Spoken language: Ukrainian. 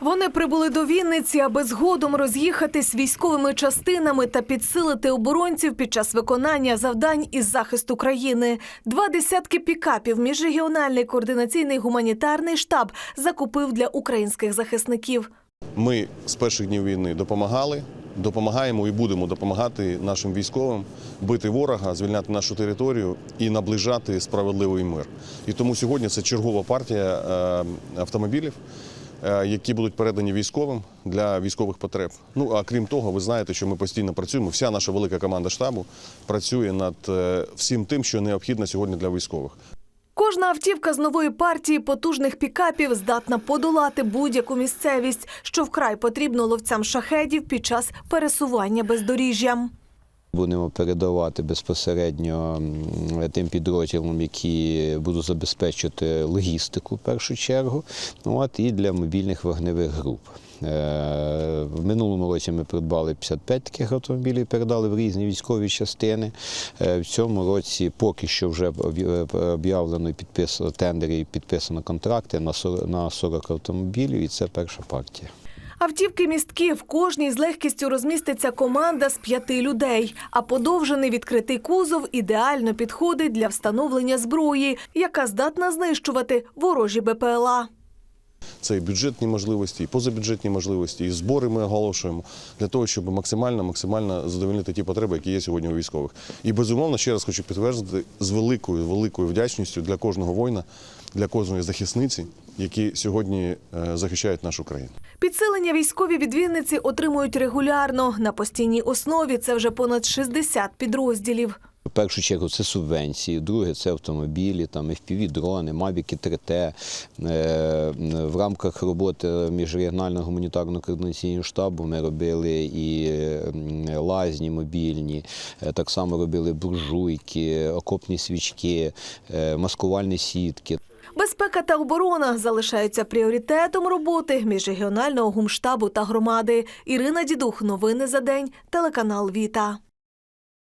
Вони прибули до Вінниці, аби згодом роз'їхатись військовими частинами та підсилити оборонців під час виконання завдань із захисту країни. Два десятки пікапів міжрегіональний координаційний гуманітарний штаб закупив для українських захисників. Ми з перших днів війни допомагали, допомагаємо і будемо допомагати нашим військовим бити ворога, звільняти нашу територію і наближати справедливий мир. І тому сьогодні це чергова партія е, автомобілів. Е, Які будуть передані військовим для військових потреб. Ну а крім того, ви знаєте, що ми постійно працюємо. Вся наша велика команда штабу працює над е, всім тим, що необхідно сьогодні для військових. Кожна автівка з нової партії потужних пікапів здатна подолати будь-яку місцевість, що вкрай потрібно ловцям шахедів під час пересування бездоріжжям. Будемо передавати безпосередньо тим підрозділам, які будуть забезпечувати логістику в першу чергу, от, і для мобільних вогневих груп. Е, В минулому році ми придбали 55 таких автомобілів, передали в різні військові частини. Е, В цьому році поки що вже об'явлено і підписано тендери і підписано контракти на 40 автомобілів, і це перша партія. Автівки містки в кожній з легкістю розміститься команда з п'яти людей. А подовжений відкритий кузов ідеально підходить для встановлення зброї, яка здатна знищувати ворожі БПЛА. Це і бюджетні можливості, і позабюджетні можливості, і збори ми оголошуємо для того, щоб максимально максимально задовольнити ті потреби, які є сьогодні у військових. І безумовно, ще раз хочу підтвердити з великою великою вдячністю для кожного воїна, для кожної захисниці, які сьогодні е, захищають нашу країну. Підсилення військові від Вінниці отримують регулярно. На постійній основі це вже понад 60 підрозділів. В першу чергу це субвенції, друге це автомобілі, там FPV-дрони, Мавіки 3T. Е, В рамках роботи міжрегіонального гуманітарного координаційного штабу ми робили і лазні мобільні, е, так само робили буржуйки, окопні свічки, е, маскувальні сітки. Безпека та оборона залишаються пріоритетом роботи міжрегіонального гумштабу та громади. Ірина Дідух. Новини за день. Телеканал Віта.